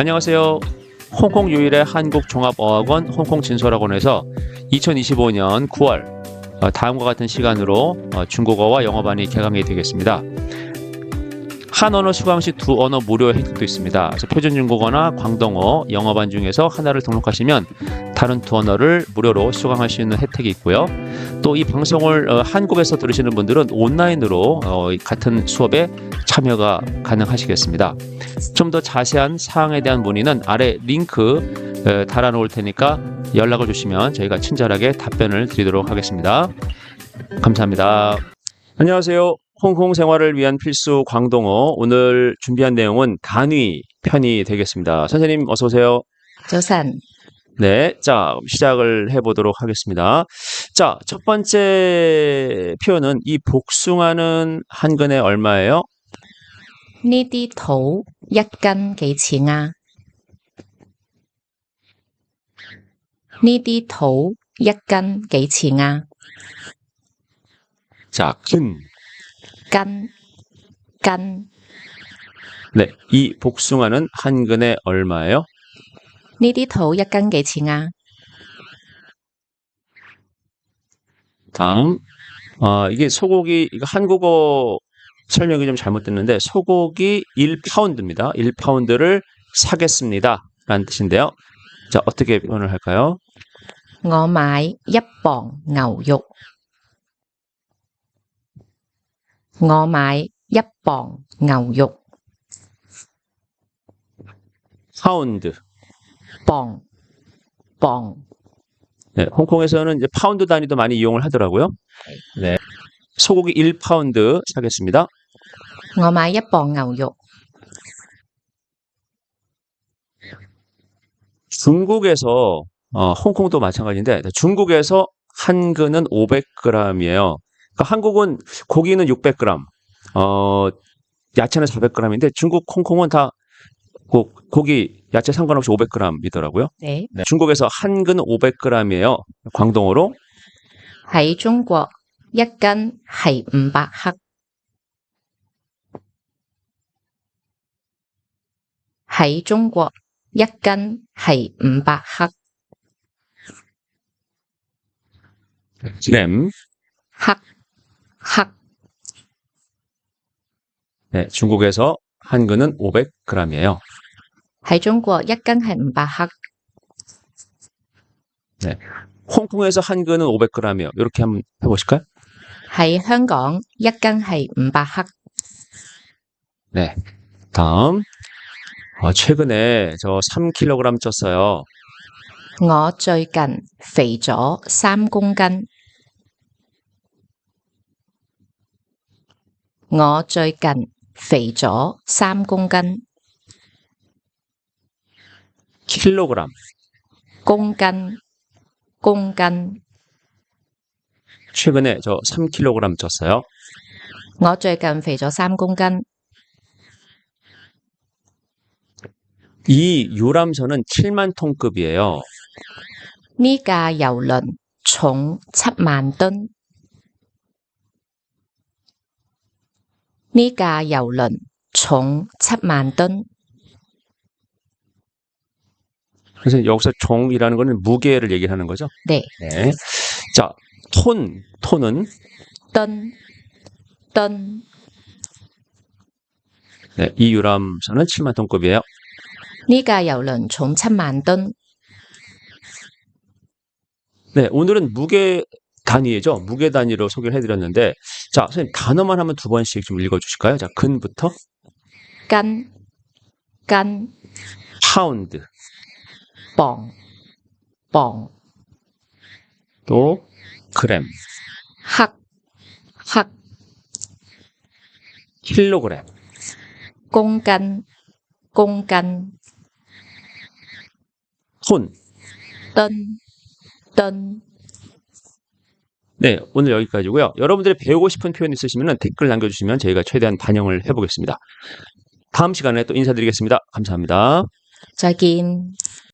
안녕하세요. 홍콩 유일의 한국 종합어학원 홍콩 진솔학원에서 2025년 9월 어, 다음과 같은 시간으로 어, 중국어와 영어반이 개강이 되겠습니다. 한 언어 수강 시 두 언어 무료 혜택도 있습니다. 그래서 표준 중국어나 광동어, 영어반 중에서 하나를 등록하시면 다른 두 언어를 무료로 수강할 수 있는 혜택이 있고요. 또 이 방송을 어, 한국에서 들으시는 분들은 온라인으로 어, 이 같은 수업에 참여가 가능하시겠습니다. 좀 더 자세한 사항에 대한 문의는 아래 링크 에, 달아놓을 테니까 연락을 주시면 저희가 친절하게 답변을 드리도록 하겠습니다. 감사합니다. 안녕하세요. 홍콩 생활을 위한 필수 광동어 오늘 준비한 내용은 단위 편이 되겠습니다. 선생님 어서 오세요. 早晨， 네, 자 시작을 해보도록 하겠습니다. 자, 첫 번째 표현은 이 복숭아는 한근에 얼마예요? Này đi thổ, một cân mấy tiền à? Này đi thổ, một cân mấy tiền à? 자, 근. Cân, cân, 네, 이 복숭아는 한근에 얼마예요? 呢啲土一斤幾錢啊？ 다음, 아, 이게 소고기, 이거 한국어 설명이 좀 잘못됐는데, 소고기 1파운드입니다. 1파운드를 사겠습니다. 라는 뜻인데요. 자, 어떻게 표현을 할까요? 我買一磅牛肉。我買一磅牛肉， 파운드. 磅磅 네, 홍콩에서는 이제 파운드 단위도 많이 이용을 하더라고요. 네. 소고기 1파운드 사겠습니다. 我買一磅牛肉。 중국에서, 어, 홍콩도 마찬가지인데, 중국에서 한 근은 500g이에요. 그러니까 한국은 고기는 600g, 어, 야채는 400g인데 중국, 홍콩은 다 고, 고기, 야채 상관없이 500g이더라고요. 네. 네. 중국에서 한근 500g이에요. 광동어로 하이 중국 약간 하이 음박학 하이 중국 약간 하이 음박학 램 학, 학. 네, 중국에서 한근은 500g이에요. 喺中國一斤係五百克。 홍콩에서 한 근은 500g이에요. 이렇게 한번 해보실까요? 喺香港一斤係五百克。 네. 다음. 아, 최근에 저 3kg 쪘어요. 我最近肥咗三公斤。我最近肥咗三公斤。 킬로그램. 公斤公斤。 최근에 저 3kg 쪘어요. 我最近肥咗三公斤。 이 유람선은 7만 톤급이에요. 呢架郵輪重七萬噸。呢架郵輪重七萬噸。 선생님 여기서 종이라는 거는 무게를 얘기하는 거죠? 네. 네. 자, 톤 톤은 떤, 떤, 네, 이유람 선은 7만 톤급이에요. 네가 여론 좀 참만 톤. 네, 오늘은 무게 단위죠. 무게 단위로 소개를 해드렸는데, 자, 선생님 단어만 하면 두 번씩 좀 읽어주실까요? 자, 근부터 깐, 깐, 파운드, 뻥, 뻥. 또 그램, 학, 학. 킬로그램, 공간, 공간. 톤. 떤, 떤. 네, 오늘 여기까지고요. 여러분들이 배우고 싶은 표현 있으시면 댓글 남겨주시면 저희가 최대한 반영을 해보겠습니다. 다음 시간에 또 인사드리겠습니다. 감사합니다. 자긴.